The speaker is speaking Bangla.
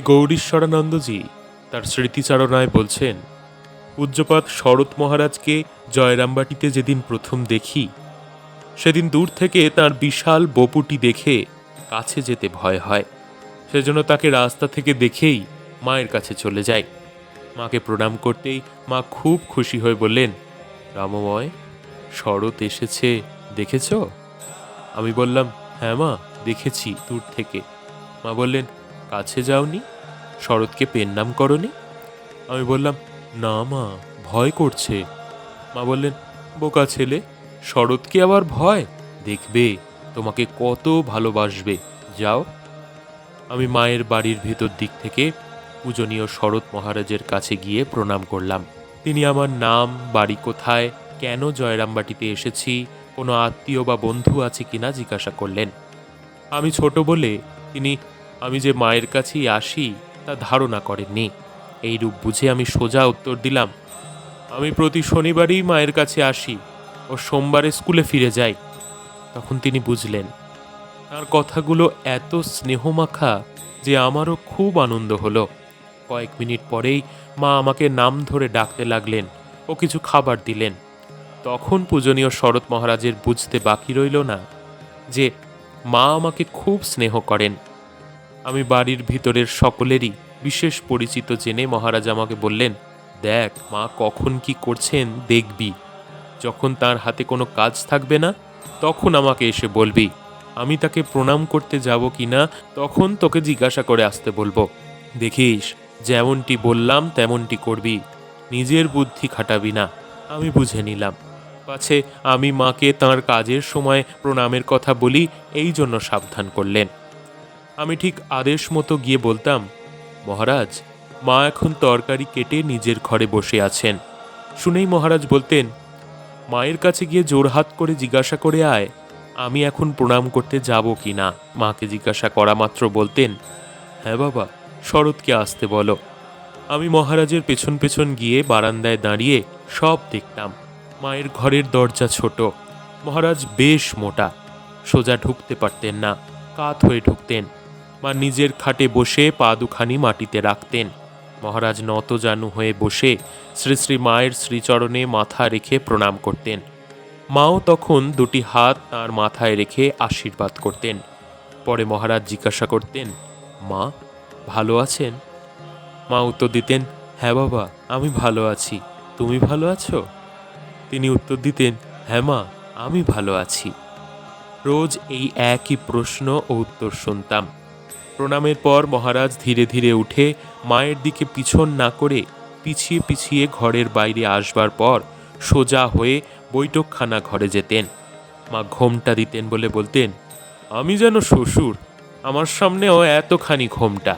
গৌরীশ্বরানন্দজি তার স্মৃতিচারণায় বলছেন, পূজ্যপাত শরৎ মহারাজকে জয়রামবাটিতে যেদিন প্রথম দেখি, সেদিন দূর থেকে তার বিশাল বপুটি দেখে কাছে যেতে ভয় হয়। সেজন্য তাকে রাস্তা থেকে দেখেই মায়ের কাছে চলে যাই। মাকে প্রণাম করতেই মা খুব খুশি হয়ে বললেন, রামময়, শরৎ এসেছে, দেখেছ? আমি বললাম হ্যাঁ মা, দেখেছি দূর থেকে। মা বললেন কাছে যাওনি, শরৎকে পেন নাম করনি। আমি বললাম, না মা, ভয় করছে। মা বললেন, বোকা ছেলে শরৎকে আবার ভয়? দেখবে, তোমাকে কত ভালোবাসবে। যাও। আমি মায়ের বাড়ির ভেতর দিক থেকে পূজনীয় শরৎ মহারাজের কাছে গিয়ে প্রণাম করলাম। তিনি আমার নাম, বাড়ি কোথায়, কেন জয়রামবাটিতে এসেছি, কোনো আত্মীয় বা বন্ধু আছে কিনা জিজ্ঞাসা করলেন। আমি ছোট বলে তিনি আমি যে মায়ের কাছেই আসি, তা ধারণা করেননি। এই রূপ বুঝে আমি সোজা উত্তর দিলাম, আমি প্রতি শনিবারই মায়ের কাছে আসি ও সোমবারে স্কুলে ফিরে যাই। তখন তিনি বুঝলেন, তার কথাগুলো এত স্নেহমাখা যে আমারও খুব আনন্দ হলো। কয়েক মিনিট পরেই মা আমাকে নাম ধরে ডাকতে লাগলেন ও কিছু খাবার দিলেন। তখন পূজনীয় শরৎ মহারাজের বুঝতে বাকি রইল না যে মা আমাকে খুব স্নেহ করেন। আমি বাড়ির ভিতরের সকলেরই বিশেষ পরিচিত জেনে মহারাজ আমাকে বললেন, দেখ, মা কখন কি করছেন দেখবি। যখন তার হাতে কোনো কাজ থাকবে না, তখন আমাকে এসে বলবি। আমি তাকে প্রণাম করতে যাব কি না, তখন তোকে জিজ্ঞাসা করে আসতে বলব। দেখিস, যেমনটি বললাম, তেমনটি করবি। নিজের বুদ্ধি খাটাবি না। আমি বুঝে নিলাম। পাছে আমি মাকে তার কাজের সময় প্রণামের কথা বলি, এই জন্য সাবধান করলেন। আমি ঠিক আদেশ মতো গিয়ে বলতাম, মহারাজ, মা এখন তরকারি কেটে নিজের ঘরে বসে আছেন। শুনেই মহারাজ বলতেন, মায়ের কাছে গিয়ে জোরহাত করে জিজ্ঞাসা করে আয়, আমি এখন প্রণাম করতে যাব কি না? মাকে জিজ্ঞাসা করা মাত্র বলতেন হ্যাঁ বাবা, শরৎকে আসতে বলো। আমি মহারাজের পেছন পেছন গিয়ে বারান্দায় দাঁড়িয়ে সব দেখতাম, মায়ের ঘরের দরজা ছোট, মহারাজ বেশ মোটা, সোজা ঢুকতে পারতেন না, কাত হয়ে ঢুকতেন। মা নিজের খাটে বসে পা দুখানি মাটিতে রাখতেন। মহারাজ নত জানু হয়ে বসে শ্রী শ্রী মায়ের শ্রীচরণে মাথা রেখে প্রণাম করতেন। মাও তখন দুটি হাত তার মাথায় রেখে আশীর্বাদ করতেন। পরে মহারাজ জিজ্ঞাসা করতেন, মা, ভালো আছেন? মা উত্তর দিতেন হ্যাঁ বাবা, আমি ভালো আছি। তুমি ভালো আছো? তিনি উত্তর দিতেন হ্যাঁ মা, আমি ভালো আছি। রোজ এই একই প্রশ্ন ও উত্তর শুনতাম। প্রণামের পর মহারাজ ধীরে ধীরে উঠে মায়ের দিকে পিছন না করে পিছিয়ে পিছিয়ে ঘরের বাইরে আসবার পর সোজা হয়ে বৈঠকখানা ঘরে যেতেন। মা ঘোমটা দিতেন বলে বলতেন, আমি যেন শ্বশুর, আমার সামনেও এতখানি ঘোমটা।